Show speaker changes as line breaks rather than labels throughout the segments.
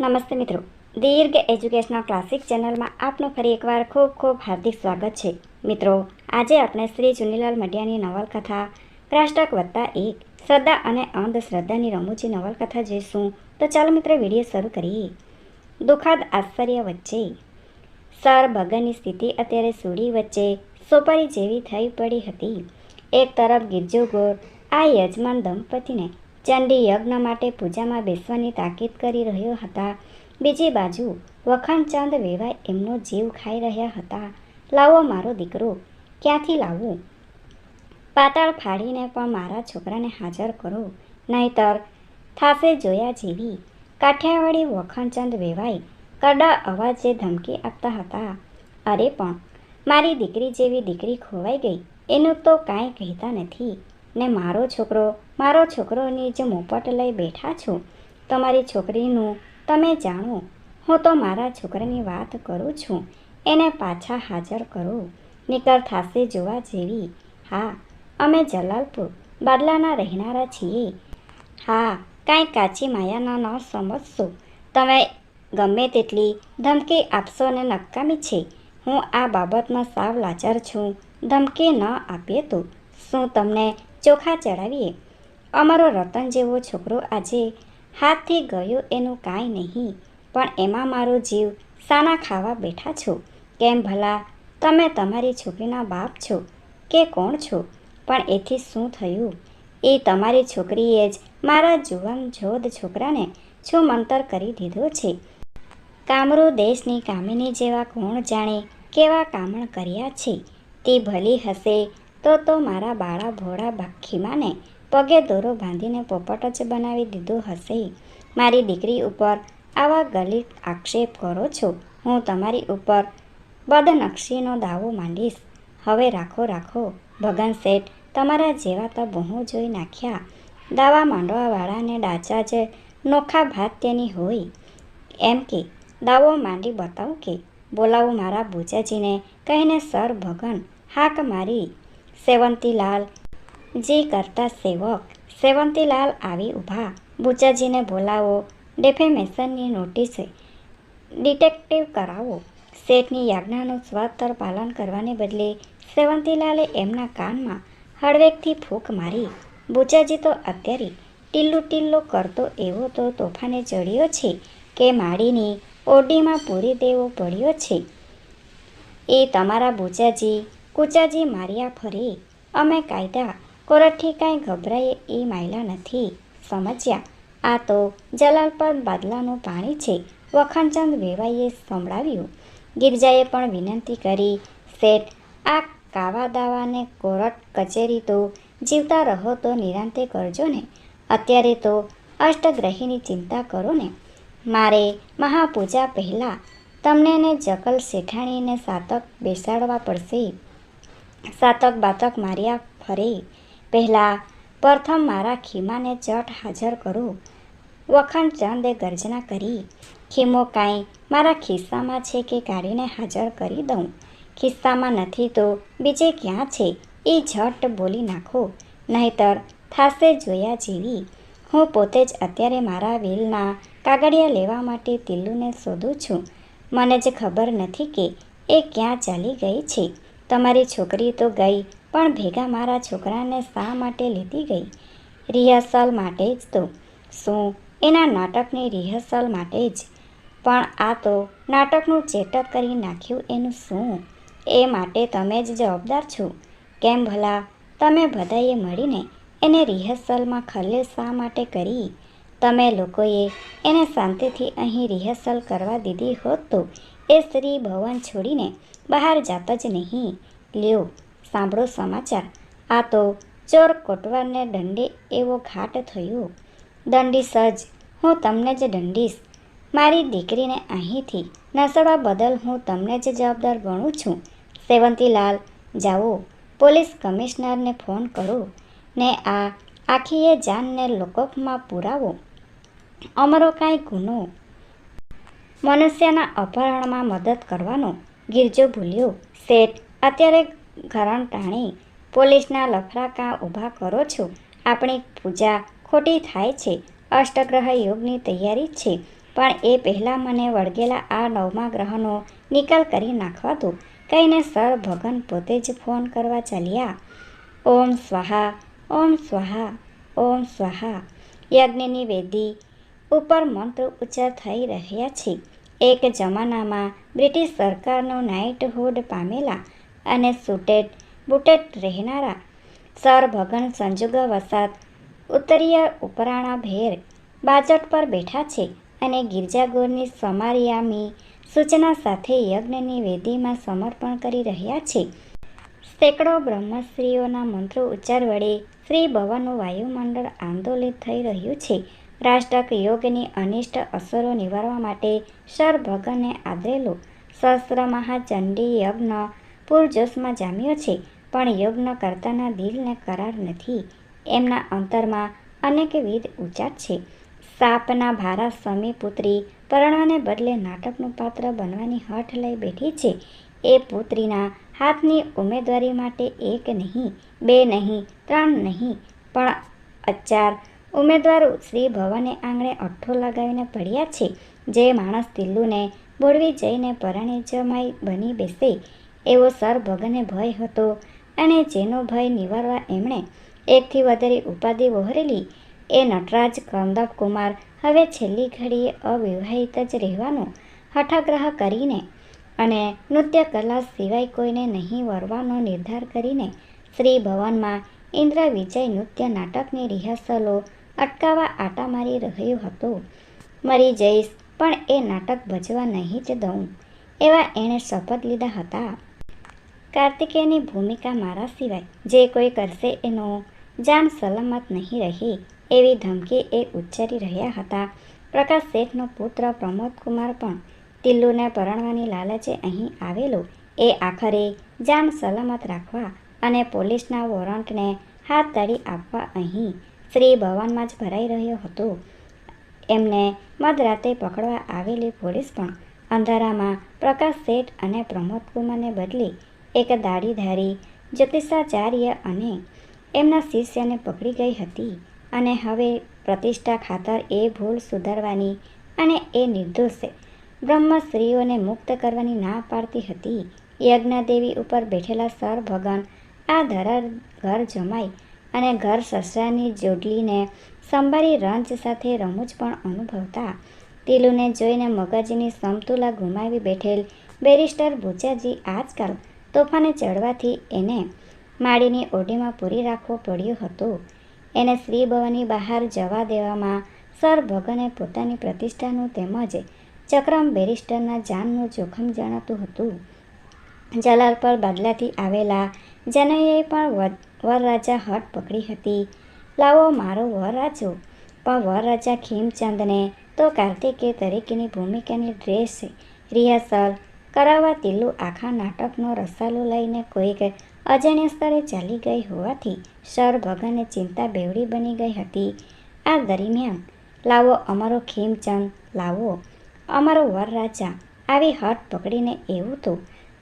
નમસ્તે મિત્રો. દીર્ઘ educational classic ચેનલમાં આપનું ફરી એકવાર ખૂબ ખૂબ હાર્દિક સ્વાગત છે. મિત્રો, આજે આપણે શ્રી ચુનીલાલ મડિયાની નવલકથા ક્રાષ્ટક વત્તા એક, શ્રદ્ધા અને અંધશ્રદ્ધાની રમૂજી નવલકથા જોઈશું. તો ચાલો મિત્રો, વીડિયો શરૂ કરીએ. દુઃખદ આશ્ચર્ય વચ્ચે. સર ભગનની સ્થિતિ અત્યારે સૂડી વચ્ચે. સોપારી જેવી થઈ પડી હતી. એક તરફ ગિરજોગોર આ યજમાન દંપતીને ચંડી યજ્ઞ માટે પૂજામાં બેસવાની તાકીદ કરી રહ્યો હતા. બીજી બાજુ વખાણચંદ વેવાય એમનો જીવ ખાઈ રહ્યા હતા. લાવો મારો દીકરો, ક્યાંથી લાવું? પાતાળ ફાડીને પણ મારા છોકરાને હાજર કરો. નહીતર થાસે જોયા જેવી. કાઠિયાવાડી વખાણચંદ વેવાય કડા અવાજે ધમકી આપતા હતા. અરે પણ, મારી દીકરી જેવી દીકરી ખોવાઈ ગઈ, એનું તો કાંઈ કહેતા નથી. ને મારો છોકરો, મારો છોકરોની જે મોપટ લઈ બેઠા છો. તમારી છોકરીનું તમે જાણો, હું તો મારા છોકરાની વાત કરું છું. એને પાછા હાજર કરો. નિકર થાશે જોવા જેવી. હા, અમે જલાલપુર, બાદલાના રહેનારા છીએ. હા, કાંઈ કાચી માયાના ન સમજશો. તમે ગમે તેટલી ધમકી આપશો ને નકામી છે. હું આ બાબતમાં સાવ લાચાર છું. ધમકી ન આપીએ તો શું તમને ચોખા ચડાવીએ. અમારો રતન જેવો છોકરો આજે હાથથી ગયો એનું કાંઈ નહીં, પણ એમાં મારો જીવ સાના ખાવા બેઠા છો. કેમ ભલા? તમે તમારી છોકરીના બાપ છો કે કોણ છો? પણ એથી શું થયું? એ તમારી છોકરીએ જ મારા જુવાન જોધ છોકરાને શું મંતર કરી દીધો છે. કામરો દેશની કામિની જેવા કોણ જાણે કેવા કામણ કર્યા છે? તે ભલી હશે તો તો મારા બાળા ભોળા બાખીમાને પગે દોરો બાંધીને પોપટ જ બનાવી દીધો હશે. મારી દીકરી ઉપર આવા ગલિત આક્ષેપ કરો છો. હું તમારી ઉપર બદનક્ષીનો દાવો માંડીશ. હવે રાખો રાખો. ભગન શેઠ, તમારા જેવા તો બહુ જોઈ નાખ્યા. દાવા માંડવાવાળાને ડાચા જ નોખા ભાત તેની હોય. એમ કે, દાવો માંડી બતાવું કે? બોલાવું મારા ભૂજાજીને કહીને સર ભગન હાક મારી સેવંતીલાલ. જે કરતા સેવક. સેવંતીલાલ આવી ઊભા. બુચાજીને બોલાવો. ડેફેમેશનની નોટિસ ડિટેક્ટિવ કરાવો. શેઠની યાજ્ઞાનું સ્વાતર પાલન કરવાને બદલે સેવંતીલાલે એમના કાનમાં હળવેકથી ફૂંક મારી. બુચાજી તો અત્યારે ટીલ્લું ટીલ્લો કરતો એવો તો તોફાને ચડ્યો છે કે માડીને ઓડીમાં પૂરી દેવો પડ્યો છે. એ તમારા બુચાજી કુચાજી માર્યા ફરે. અમે કાયદા કોરટથી કાંઈ ગભરાઈએ એ માયલા નથી. સમજ્યા? આ તો જલાલપર બાદલાનું પાણી છે. વખાણચંદ વેવાઈએ સંભળાવ્યું. ગિરજાએ પણ વિનંતી કરી, શેઠ, આ કાવા દાવાને કોરટ કચેરી તો જીવતા રહો તો નિરાંતે કરજો ને. અત્યારે તો અષ્ટગ્રહીની ચિંતા કરો ને. મારે મહાપૂજા પહેલાં તમને ને જકલ શેઠાણીને સાતક બેસાડવા પડશે. સાતક બાતક માર્યા ફરે. પહેલાં પ્રથમ મારા ખીમાને ચટ હાજર કરો. વખાણ ચંદે ગર્જના કરી. ખીમો કાંઈ મારા ખિસ્સામાં છે કે કાઢીને હાજર કરી દઉં? ખિસ્સામાં નથી તો બીજે ક્યાં છે? એ ઝટ બોલી નાખો. નહીતર થાશે જોયા જેવી. હું પોતે જ અત્યારે મારા વિલના કાગળિયા લેવા માટે તિલ્લુને શોધું છું. મને જ ખબર નથી કે એ ક્યાં ચાલી ગઈ છે. તમારી છોકરી તો ગઈ, પણ ભેગા મારા છોકરાને શા માટે લીધી ગઈ? રિહર્સલ માટે જ તો. શું? એના નાટકની રિહર્સલ માટે જ. પણ આ તો નાટકનું ચેટક કરી નાખ્યું એનું શું? એ માટે તમે જ જવાબદાર છો. કેમ ભલા? તમે બધાએ મળીને એને રિહર્સલમાં ખલેલ શા માટે કરી? તમે લોકોએ એને શાંતિથી અહીં રિહર્સલ કરવા દીધી હોત તો એ શ્રી ભવન છોડીને બહાર જાત જ નહીં. લ્યો, સાંભળો સમાચાર. આ તો ચોર કોટવારને દંડે એવો ઘાટ થયો. દંડી સજ હું તમને જ દંડીશ. મારી દીકરીને અહીંથી નસડવા બદલ હું તમને જ જવાબદાર ગણું છું. સેવંતીલાલ, જાઓ, પોલીસ કમિશનરને ફોન કરો. ને આ આખીએ જાનને લોકોફમાં પુરાવો. અમારો કાંઈ ગુનો મનુષ્યના અપહરણમાં મદદ કરવાનો ગિરજો ભૂલ્યો. શેઠ, અત્યારે ઘરણ ટાણી પોલીસના લફરાકા ઊભા કરો છો. આપણી પૂજા ખોટી થાય છે. અષ્ટગ્રહ યોગની તૈયારી છે. પણ એ પહેલાં મને વળગેલા આ નવમા ગ્રહનો નિકાલ કરી નાખવા દો. કહીને સર ભગન પોતે જ ફોન કરવા ચાલ્યા. ઓમ સ્વાહા ઓમ સ્વાહા ઓમ સ્વાહા. યજ્ઞની વેદી ઉપર મંત્ર ઉચ્ચાર થઈ રહ્યા છે. એક જમાનામાં બ્રિટિશ સરકારનો નાઇટહુડ પામેલા અને સુટેડ બુટેડ રહેનારા સર ભગન સંજોગવસાત ઉત્તરીય ઉપરાણા ભેર બાજટ પર બેઠા છે અને ગિરજાગોરની સમારિયામી સૂચના સાથે યજ્ઞની વેદીમાં સમર્પણ કરી રહ્યા છે. સેંકડો બ્રહ્મશ્રીઓના મંત્રો ઉચ્ચાર વડે શ્રી ભવનનું વાયુમંડળ આંદોલિત થઈ રહ્યું છે. રાષ્ટ્રક યોગની અનિષ્ટ અસરો નિવારવા માટે સર ભગને આદરેલો સહસ્ત્ર મહાચંડી યજ્ઞ પૂરજોશમાં જામ્યો છે, પણ યજ્ઞ કરતાના દિલને કરાર નથી. એમના અંતરમાં અનેકવિધ ઉચાટ છે. સાપના ભારા સમી પુત્રી પરણવાને બદલે નાટકનું પાત્ર બનવાની હઠ લઈ બેઠી છે. એ પુત્રીના હાથની ઉમેદવારી માટે એક નહીં, બે નહીં, ત્રણ નહીં, પણ અચાર ઉમેદવારો શ્રી ભવને આંગણે અઠ્ઠો લગાવીને પડ્યા છે. જે માણસ તિલ્લુને બોળવી જઈને પરણે જમાઈ બની બેસે. એવો સર ભગને ભય હતો અને જેનો ભય નિવારવા એમણે એકથી વધારે ઉપાધિ વહોરેલી. એ નટરાજ કંદપ કુમાર હવે છેલ્લી ઘડીએ અવિવાહિત જ રહેવાનો હઠાગ્રહ કરીને અને નૃત્ય કલા સિવાય કોઈને નહીં વરવાનો નિર્ધાર કરીને શ્રી ભવનમાં ઇન્દ્ર વિજય નૃત્ય નાટકની રિહર્સલો અટકાવવા આટા મારી રહ્યો હતો. મરી જઈશ, પણ એ નાટક ભજવા નહીં જ દઉં, એવા એણે શપથ લીધા હતા. કાર્તિકેયની ભૂમિકા મારા સિવાય જે કોઈ કરશે એનો જાન સલામત નહીં રહી, એવી ધમકી એ ઉચ્ચારી રહ્યા હતા. પ્રકાશ શેઠનો પુત્ર પ્રમોદકુમાર પણ તિલ્લુને પરણવાની લાલચે અહીં આવેલો. એ આખરે જાન સલામત રાખવા અને પોલીસના વોરંટને હાથ તાળી આપવા અહીં શ્રી ભવનમાં જ ભરાઈ રહ્યો હતો. એમને મધરાતે પકડવા આવેલી પોલીસ પણ અંધારામાં પ્રકાશ શેઠ અને પ્રમોદ કુમારને બદલી એક દાઢીધારી જ્યોતિષાચાર્ય અને એમના શિષ્યને પકડી ગઈ હતી અને હવે પ્રતિષ્ઠા ખાતર એ ભૂલ સુધારવાની અને એ નિર્દોષ બ્રહ્મશ્રીઓને મુક્ત કરવાની ના પાડતી હતી. યજ્ઞદેવી ઉપર બેઠેલા સર ભગન આ ધરા ઘર જમાઈ અને ઘર સસરાની જોડલીને સંભારી રંજ સાથે રમૂજ પણ અનુભવતા. તિલુને જોઈને મગજની સમતુલા ગુમાવી બેઠેલ બેરિસ્ટર ભૂચાજી આજકાલ તોફાને ચડવાથી એને માળીની ઓઢીમાં પૂરી રાખવો પડ્યું હતું. એને શ્રી ભવનની બહાર જવા દેવામાં સર ભગને પોતાની પ્રતિષ્ઠાનું તેમજ ચક્રમ બેરિસ્ટરના જાનનું જોખમ જણાતું હતું. જલાલપર બાદલાથી આવેલા જનૈયે પણ વરરાજા હટ પકડી હતી. લાવો, મારો વરરાજો. પણ વરરાજા ખીમચંદને તો કાર્તિકે તરીકેની ભૂમિકાની ડ્રેસ રિહર્સલ કરાવવા તિલ્લુ આખા નાટકનો રસાલો લઈને કોઈક અજાણ્યા સ્તરે ચાલી ગઈ હોવાથી સર ભગને ચિંતા બેવડી બની ગઈ હતી. આ દરમિયાન, લાવો, અમારો ખીમચંદ, લાવો, અમારો વરરાજા. આવી હટ પકડીને એવું તો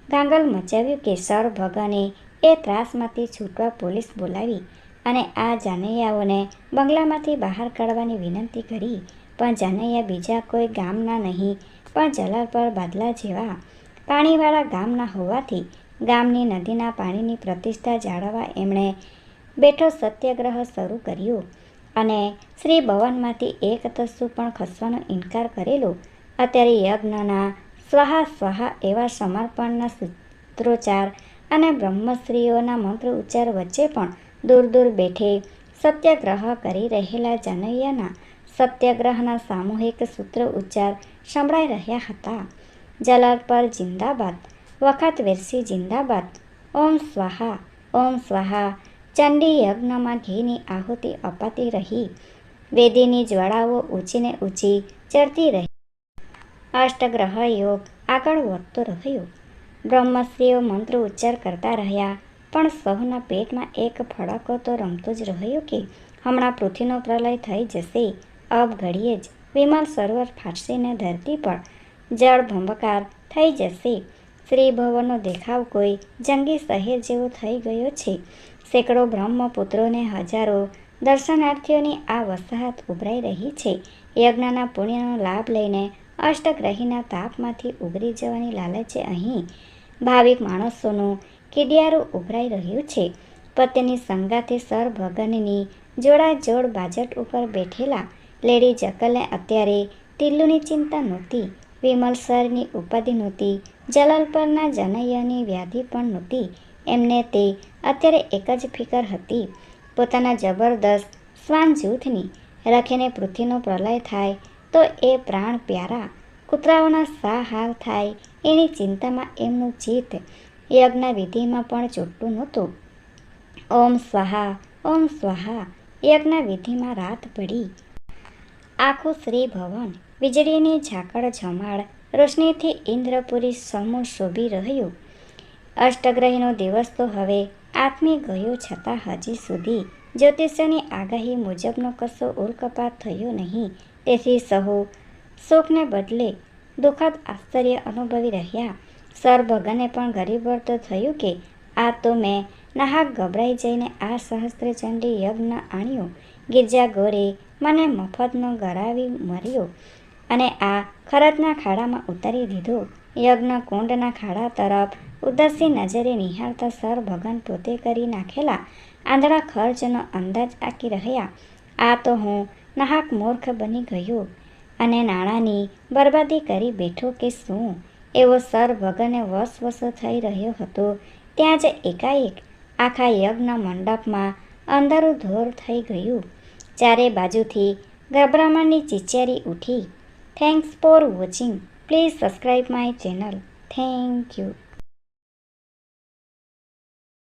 ગાંગલ મચાવ્યું કે સર ભગને એ ત્રાસમાંથી છૂટવા પોલીસ બોલાવી અને આ જાનૈયાઓને બંગલામાંથી બહાર કાઢવાની વિનંતી કરી. પણ જાનૈયા બીજા કોઈ ગામના નહીં, પણ જલાલ પર બાદલા જેવા પાણીવાળા ગામના હોવાથી ગામની નદીના પાણીની પ્રતિષ્ઠા જાળવવા એમણે બેઠો સત્યાગ્રહ શરૂ કર્યો અને શ્રી ભવનમાંથી એક તસ્સુ પણ ખસવાનો ઇનકાર કરેલો. અત્યારે યજ્ઞના સ્વાહા સ્વાહા એવા સમર્પણના સૂત્રોચ્ચાર અને બ્રહ્મશ્રીઓના મંત્ર ઉચ્ચાર વચ્ચે પણ દૂર દૂર બેઠે સત્યાગ્રહ કરી રહેલા જનૈયાના સત્યાગ્રહના સામૂહિક સૂત્ર ઉચ્ચાર સંભળાઈ રહ્યા હતા. જલાલ પર જિંદાબાદ, વખત વેરસી જિંદાબાદ, ઓમ સ્વાહા ઓમ સ્વાહા, ચંડી યજ્ઞમાં ઘીની આહુતિ અપાતી રહી. વેદીની જ્વાળાઓ ઊંચીને ઊંચી ચડતી રહી. અષ્ટગ્રહ યોગ આગળ વધતો રહ્યો. બ્રહ્મશ્રીઓ મંત્રો ઉચ્ચાર કરતા રહ્યા. પણ સૌના પેટમાં એક ફડાકો તો રમતો જ રહ્યો કે હમણાં પૃથ્વીનો પ્રલય થઈ જશે. અબ ઘડીએ જ વિમલ સરોવર ફાટશેને ધરતી પર જળ ભંબકાર થઈ જશે. શ્રી ભવનનો દેખાવ કોઈ જંગી શહેર જેવો થઈ ગયો છે. સેંકડો બ્રહ્મપુત્રોને હજારો દર્શનાર્થીઓની આ વસાહત ઉભરાઈ રહી છે. યજ્ઞના પુણ્યનો લાભ લઈને અષ્ટગ્રહીના તાપમાંથી ઉગરી જવાની લાલચે અહીં. ભાવિક માણસોનું કીડિયારું ઉભરાઈ રહ્યું છે. પત્ની સંગાથે સર ભગનની જોડાજોડ બાજટ ઉપર બેઠેલા લેડી જકલને અત્યારે તિલ્લુની ચિંતા નહોતી. વિમલ સરની ઉપાધિ નહોતી. જલાલ પરના જનૈયાની વ્યાધિ પણ નહોતી. એમને તે અત્યારે એક જ ફિકર હતી. પોતાના જબરદસ્ત શ્વાન જૂથની રખીને પૃથ્વીનો પ્રલય થાય તો એ પ્રાણ પ્યારા કૂતરાઓના સા હાલ થાય એની ચિંતામાં એમનું ચિત્ત યજ્ઞવિધિમાં પણ ચોટતું નહોતું. ઓમ સ્વાહા ઓમ સ્વાહા યજ્ઞવિધિમાં રાત પડી. આખું શ્રી ભવન વીજળીની ઝાકળ ઝમાડ રોશનીથી ઇન્દ્રપુરી સમૂહ શોભી રહ્યું. અષ્ટગ્રહીનો દિવસ તો હવે આથમી ગયો છતાં હજી સુધી જ્યોતિષની આગાહી મુજબનો કશો ઉલકપાત થયો નહીં. તેથી સહુ શોકને બદલે દુઃખદ આશ્ચર્ય અનુભવી રહ્યા. સર ભગને પણ ગરીબર તો થયું કે, આ તો મેં નાહાક ગભરાઈ જઈને આ સહસ્ત્રચંડી યજ્ઞ આણ્યો. ગિરજા ગોરે મને મફતનો ગરાવી મર્યો અને આ ખરતના ખાડામાં ઉતારી દીધો. યજ્ઞ કુંડના ખાડા તરફ ઉદાસી નજરે નિહાળતા સર ભગન પોતે કરી નાખેલા આંધળા ખર્ચનો અંદાજ આકી રહ્યા. આ તો હું નાહાક મૂર્ખ બની ગયો. અને નાણાંની બરબાદી કરી બેઠો કે શું? એવો સર ભગને વસવસો થઈ રહ્યો હતો. ત્યાં જ એકાએક આખા યજ્ઞ મંડપમાં અંધારું ધોર થઈ ગયું. ચારે બાજુથી ગભરામણની ચિચેરી ઉઠી. Thanks for watching please subscribe my channel thank you